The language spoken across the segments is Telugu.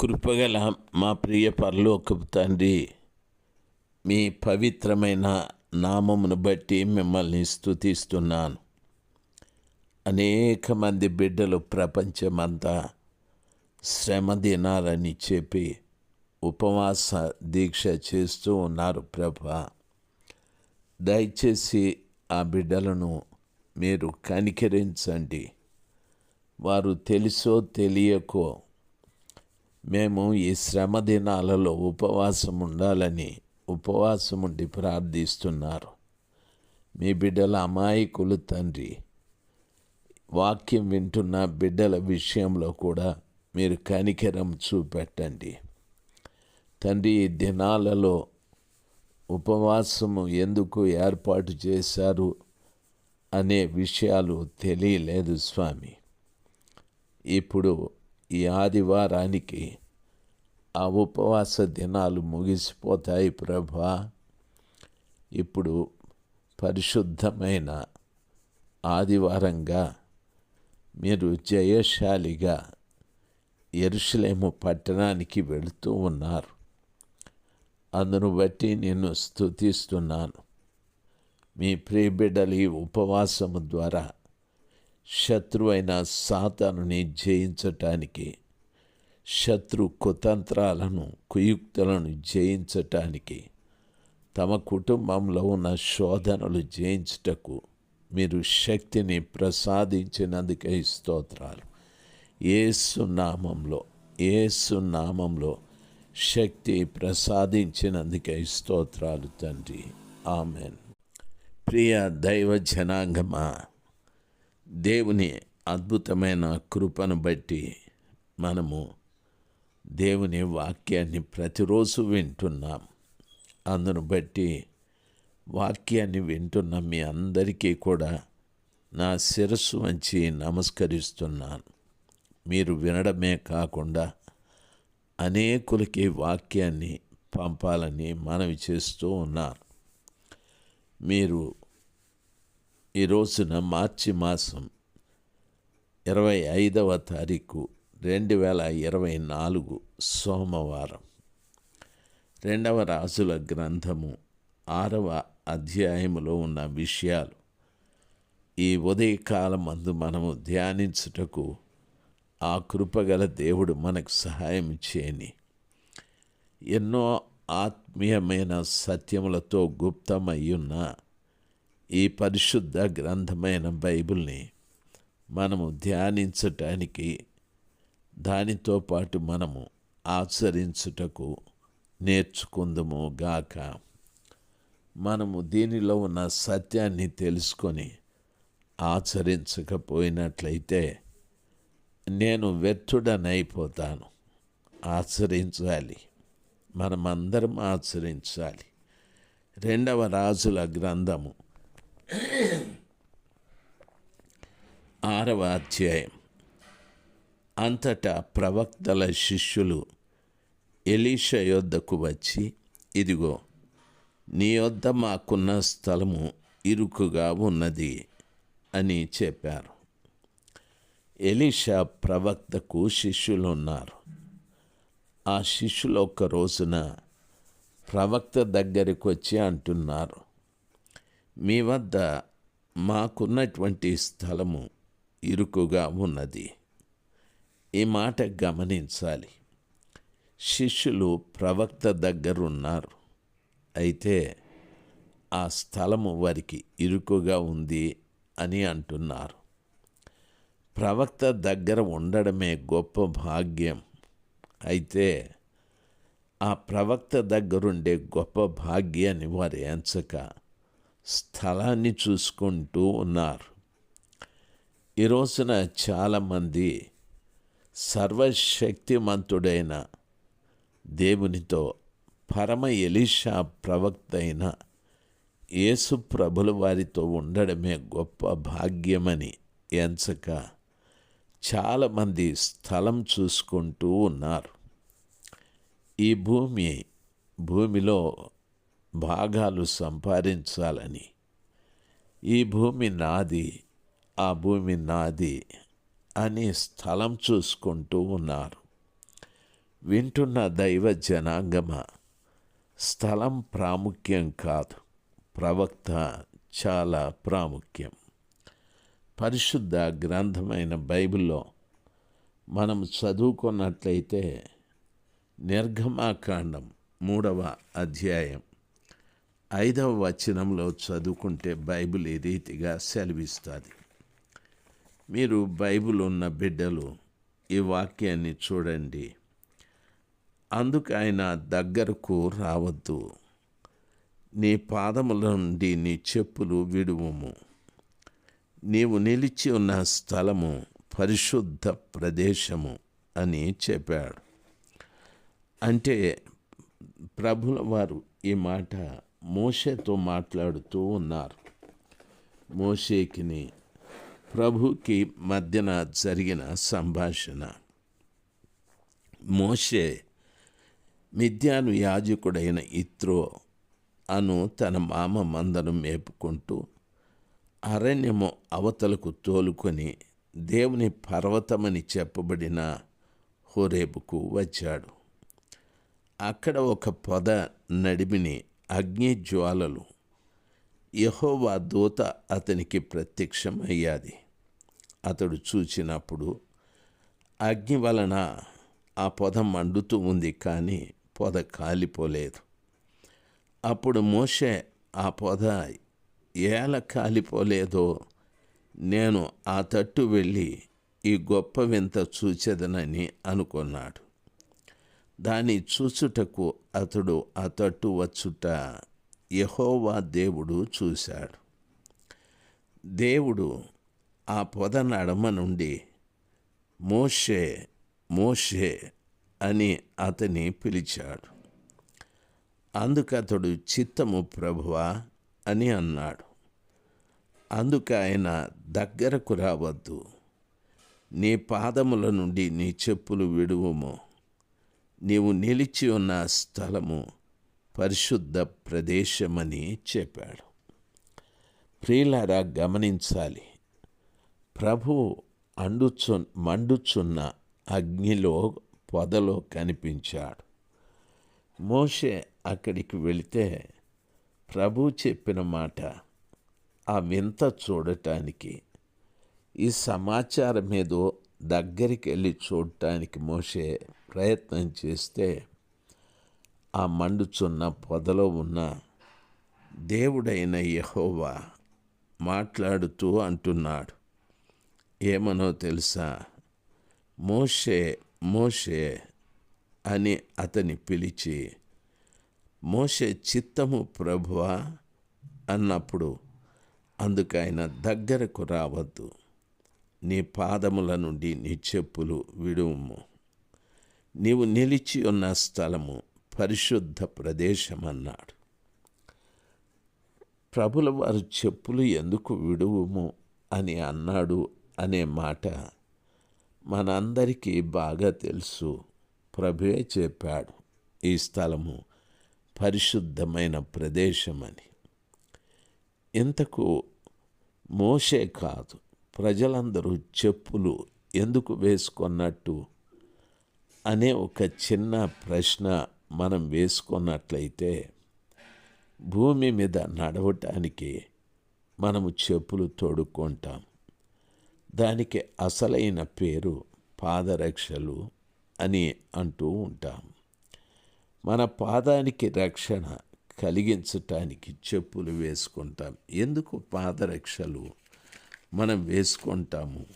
కృపగల మా ప్రియ పరలోకపు తండ్రి మీ పవిత్రమైన నామమును బట్టి మిమ్మల్ని స్థుతిస్తున్నాను అనేక మంది బిడ్డలు ప్రపంచమంతా శ్రమ దినాలని చెప్పి ఉపవాస దీక్ష చేస్తూ ఉన్నారు ప్రభ. దయచేసి ఆ బిడ్డలను మీరు కనికరించండి. వారు తెలుసో తెలియకో మేము ఈ శ్రమ దినాలలో ఉపవాసం ఉండాలని ఉపవాసం ఉండి ప్రార్థిస్తున్నారు. మీ బిడ్డల అమాయకులు తండ్రి వాక్యం వింటున్న బిడ్డల విషయంలో కూడా మీరు కనికరం చూపెట్టండి. తండ్రి ఈ దినాలలో ఉపవాసము ఎందుకు ఏర్పాటు చేశారు అనే విషయాలు తెలియలేదు స్వామి. ఇప్పుడు ఈ ఆదివారానికి ఆ ఉపవాస దినాలు ముగిసిపోతాయి ప్రభా. ఇప్పుడు పరిశుద్ధమైన ఆదివారంగా మీరు జయశాలిగా ఎరుషులేము పట్టణానికి వెళుతూ ఉన్నారు. అందును బట్టి నేను స్థుతిస్తున్నాను మీ ప్రియబిడ్డలు ఈ ఉపవాసము ద్వారా శత్రువైన సాతానుని జయించటానికి శత్రు కుతంత్రాలను కుయుక్తులను జయించటానికి తమ కుటుంబంలో ఉన్న శోధనలు జయించుటకు మీరు శక్తిని ప్రసాదించినందుకే స్తోత్రాలు. ఏసు నామంలో ఏసు నామంలో శక్తి ప్రసాదించినందుకే స్తోత్రాలు తండ్రి. ఆమెన్. ప్రియ దైవ జనాంగమా దేవుని అద్భుతమైన కృపను బట్టి మనము దేవుని వాక్యాన్ని ప్రతిరోజు వింటున్నాం. అందును బట్టి వాక్యాన్ని వింటున్న మీ అందరికీ కూడా నా శిరస్సు వంచి నమస్కరిస్తున్నాను. మీరు వినడమే కాకుండా అనేకులకి వాక్యాన్ని పంపాలని మనవి చేస్తూ ఉన్నారు. మీరు ఈ రోజున మార్చి మాసం ఇరవై ఐదవ తారీఖు రెండు వేల ఇరవై నాలుగు సోమవారం. రెండవ రాజుల గ్రంథము ఆరవ అధ్యాయములో ఉన్న విషయాలు. ఈ ఉదయకాలం అందు మనము ధ్యానించుటకు ఆ కృపగల దేవుడు మనకు సహాయం చేయని ఎన్నో ఆత్మీయమైన సత్యములతో గుప్తమయ్యున్న ఈ పరిశుద్ధ గ్రంథమైన బైబిల్ని మనము ధ్యానించటానికి దానితో పాటు మనము ఆచరించుటకు నేర్చుకుందము గాక. మనము దీనిలో ఉన్న సత్యాన్ని తెలుసుకొని ఆచరించకపోయినట్లయితే నేను వ్యర్థుడనైపోతాను. ఆచరించాలి. మనమందరం ఆచరించాలి. రెండవ రాజుల గ్రంథము. ఆరవ అధ్యాయం. అంతటా ప్రవక్తల శిష్యులు ఎలీష యొద్దకు వచ్చి ఇదిగో నీ యొద్ద మాకున్న స్థలము ఇరుకుగా ఉన్నది అని చెప్పారు. ఎలీషా ప్రవక్తకు శిష్యులు ఉన్నారు. ఆ శిష్యులు ఒక రోజున ప్రవక్త దగ్గరికి వచ్చి అంటున్నారు మీ వద్ద మాకున్నటువంటి స్థలము ఇరుకుగా ఉన్నది. ఈ మాట గమనించాలి. శిష్యులు ప్రవక్త దగ్గరున్నారు. అయితే ఆ స్థలము వారికి ఇరుకుగా ఉంది అని అంటున్నారు. ప్రవక్త దగ్గర ఉండడమే గొప్ప భాగ్యం. అయితే ఆ ప్రవక్త దగ్గరుండే గొప్ప భాగ్యాన్ని వారు ఎంచక స్థలాన్ని చూసుకుంటూ ఉన్నారు. ఈ రోజున చాలామంది సర్వశక్తిమంతుడైన దేవునితో పరమ ఎలీషా ప్రవక్త అయిన యేసు ప్రభుల వారితో ఉండడమే గొప్ప భాగ్యమని ఎంచక చాలామంది స్థలం చూసుకుంటూ ఉన్నారు. ఈ భూమి భూమిలో భాగాలు సంపాదించాలని. ఈ భూమి నాది ఆ భూమి నాది అని స్థలం చూసుకుంటూ ఉన్నారు. వింటున్న దైవ జనాంగమ స్థలం ప్రాముఖ్యం కాదు ప్రవక్త చాలా ప్రాముఖ్యం. పరిశుద్ధ గ్రంథమైన బైబిల్లో మనం చదువుకున్నట్లయితే నిర్గమాకాండం మూడవ అధ్యాయం. ఐదవ వచనంలో చదువుకుంటే బైబిల్ ఈ రీతిగా సెలవిస్తుంది? మీరు బైబిల్ ఉన్న బిడ్డలు ఈ వాక్యాన్ని చూడండి. అందుకు ఆయన దగ్గరకు రావద్దు. నీ పాదముల నుండి నీ చెప్పులు విడువుము. నీవు నిలిచి ఉన్న స్థలము పరిశుద్ధ ప్రదేశము అని చెప్పాడు. అంటే ప్రభుల వారు ఈ మాట మోషేతో మాట్లాడుతూ ఉన్నారు. మోషేకిని ప్రభుకి మధ్యన జరిగిన సంభాషణ. మోషే మిథ్యాను యాజకుడైన ఇత్రో అను తన మామ మందను మేపుకుంటూ అరణ్యము అవతలకు తోలుకొని దేవుని పర్వతమని చెప్పబడిన హోరేబుకు వచ్చాడు. అక్కడ ఒక పొద నడిమిని అగ్ని జ్వాలలు. యహోవా దూత అతనికి ప్రత్యక్షమయ్యాది. అతడు చూచినప్పుడు అగ్ని వలన ఆ పొద మండుతూ ఉంది కానీ పొద కాలిపోలేదు. అప్పుడు మోషే ఆ పొద ఏల కాలిపోలేదో నేను ఆ తట్టు వెళ్ళి ఈ గొప్ప వింత చూచెదనని అనుకున్నాడు. దాని చూచుటకు అతడు ఆ తట్టు వచ్చుట యహోవా దేవుడు చూశాడు. దేవుడు ఆ పొద నడమ నుండి మోషే మోషే అని అతని పిలిచాడు. అందుకతడు చిత్తము ప్రభువా అని అన్నాడు. అందుకు ఆయన దగ్గరకు రావద్దు. నీ పాదముల నుండి నీ చెప్పులు విడువుమో. నీవు నిలిచి ఉన్న స్థలము పరిశుద్ధ ప్రదేశమని చెప్పాడు. ప్రియులారా గమనించాలి. ప్రభు అండుచు మండుచున్న అగ్నిలో పొదలో కనిపించాడు. మోషే అక్కడికి వెళితే ప్రభు చెప్పిన మాట ఆ వింత చూడటానికి ఈ సమాచారం ఏదో దగ్గరికి వెళ్ళి చూడటానికి మోషే ప్రయత్నం చేస్తే ఆ మండుచున్న పొదలో ఉన్న దేవుడైన యహోవా మాట్లాడుతూ అంటున్నాడు. ఏమనో తెలుసా? మోషే మోషే అని అతని పిలిచి మోషే చిత్తము ప్రభువా అన్నప్పుడు అందుకు ఆయన దగ్గరకు రావద్దు. నీ పాదముల నుండి నీ చెప్పులు విడుము. నీవు నిలిచి ఉన్న స్థలము పరిశుద్ధ ప్రదేశమన్నాడు. ప్రభుల వారు చెప్పులు ఎందుకు విడువుము అని అన్నాడు అనే మాట మనందరికీ బాగా తెలుసు. ప్రభువే చెప్పాడు ఈ స్థలము పరిశుద్ధమైన ప్రదేశమని. ఇంతకు మోసే కాదు ప్రజలందరూ చెప్పులు ఎందుకు వేసుకున్నట్టు అనే ఒక చిన్న ప్రశ్న మనం వేసుకున్నట్లయితే భూమి మీద నడవటానికి మనము చెప్పులు తోడుకుంటాం దానికి అసలైన పేరు పాదరక్షలు అని అంటూ ఉంటాం. మన పాదానికి రక్షణ కలిగించటానికి చెప్పులు వేసుకుంటాం. ఎందుకు పాదరక్షలు మనం వేసుకుంటాము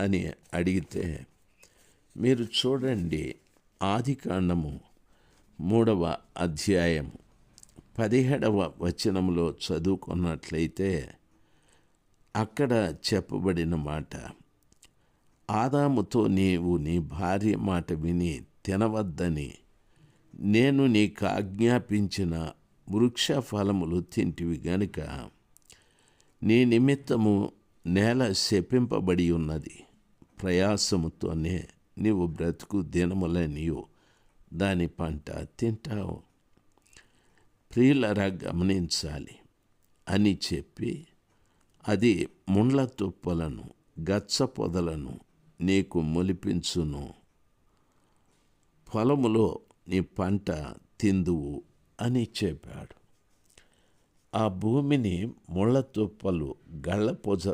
అని అడిగితే మీరు చూడండి ఆదికాండము మూడవ అధ్యాయం పదిహేడవ వచనంలో చదువుకున్నట్లయితే అక్కడ చెప్పబడిన మాట ఆదాముతో నీవు నీ భార్య మాట విని తినవద్దని నేను నీకు ఆజ్ఞాపించిన వృక్ష ఫలములు తింటివి గనుక నీ నిమిత్తము నేల శపింపబడి ఉన్నది. ప్రయాసముతోనే నీవు బ్రతుకు దినములనియు దాని పంట తింటావు. ప్రియులరా గమనించాలి అని చెప్పి అది ముండ్ల తుప్పలను గచ్చ పొదలను నీకు మొలిపించును. పొలములో నీ పంట తిందువు అని చెప్పాడు. ఆ భూమిని ముళ్ళ తుప్పలు గళ్ళ పొజ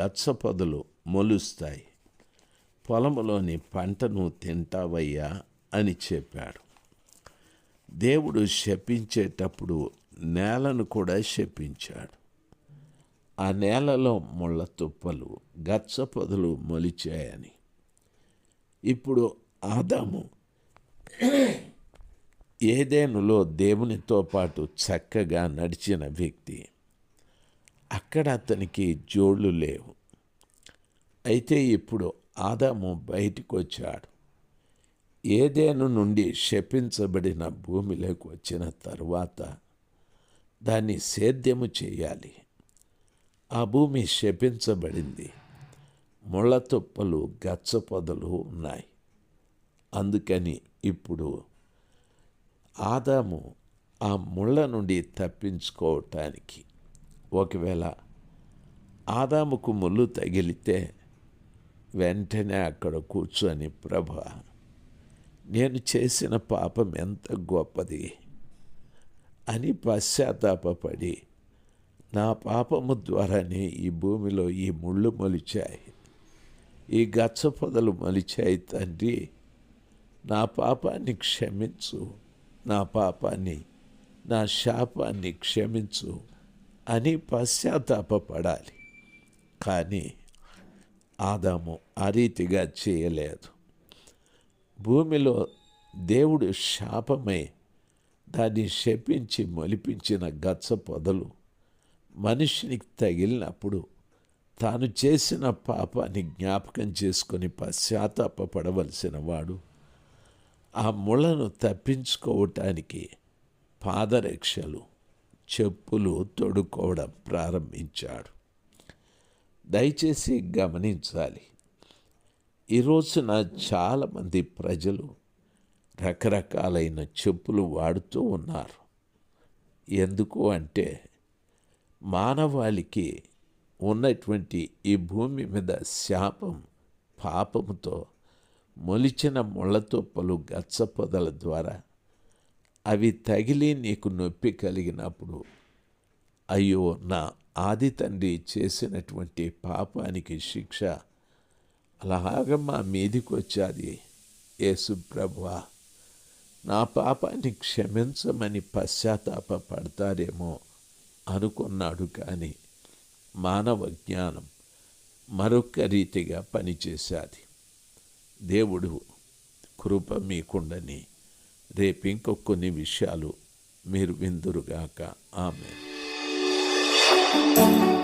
గచ్చ పొదలు మొలుస్తాయి. పొలంలోని పంటను తింటావయ్యా అని చెప్పాడు. దేవుడు శపించేటప్పుడు నేలను కూడా శపించాడు. ఆ నేలలో ముళ్ళ తుప్పలు గచ్చ పొదలు మొలిచాయని. ఇప్పుడు ఆదాము ఏదేనులో దేవునితో పాటు చక్కగా నడిచిన వ్యక్తి. అక్కడ అతనికి జోళ్ళు లేవు. అయితే ఇప్పుడు ఆదాము బయటికి వచ్చాడు ఏదేను నుండి శపించబడిన భూమిలోకి వచ్చిన తర్వాత దాన్ని సేద్యము చేయాలి. ఆ భూమి శపించబడింది. ముళ్ళ తుప్పలు గచ్చ పొదలు ఉన్నాయి. అందుకని ఇప్పుడు ఆదాము ఆ ముళ్ళ నుండి తప్పించుకోవటానికి ఒకవేళ ఆదాముకు ముళ్ళు తగిలితే వెంటనే అక్కడ కూర్చొని ప్రభ నేను చేసిన పాపం ఎంత గొప్పది? అని పశ్చాత్తాపడి నా పాపము ద్వారానే ఈ భూమిలో ఈ ముళ్ళు మొలిచాయి. ఈ గచ్చ పొదలు మొలిచాయి తండ్రి. నా పాపాన్ని క్షమించు. నా పాపాన్ని నా శాపాన్ని క్షమించు అని పశ్చాత్తాపడాలి కానీ ఆదాము ఆ రీతిగా చేయలేదు. భూమిలో దేవుడు శాపమై దాన్ని శపించి మొలిపించిన గచ్చ పొదలు మనిషినికి తగిలినప్పుడు తాను చేసిన పాపాన్ని జ్ఞాపకం చేసుకొని పశ్చాత్తాపడవలసిన వాడు ఆ ముళ్ళను తప్పించుకోవటానికి పాదరక్షలు చెప్పులు తొడుక్కోవడం ప్రారంభించాడు. దయచేసి గమనించాలి. ఈరోజున చాలామంది ప్రజలు రకరకాలైన చెప్పులు వాడుతూ ఉన్నారు. ఎందుకు అంటే మానవాళికి ఉన్నటువంటి ఈ భూమి మీద శాపం పాపముతో మొలిచిన ముళ్ళతొప్పలు గచ్చ పొదల ద్వారా అవి తగిలి నీకు నొప్పి కలిగినప్పుడు అయ్యో నా ఆది తండ్రి చేసినటువంటి పాపానికి శిక్ష. అలాగ మా మీదికి వచ్చాది యేసు ప్రభువా నా పాపాన్ని క్షమించమని పశ్చాత్తాప పడతారేమో అనుకున్నాడు కానీ మానవ జ్ఞానం మరొక రీతిగా పనిచేశాది. దేవుడు కృప మీకుండని రేపు ఇంకొన్ని విషయాలు మీరు విందురుగాక. ఆమె Thank you.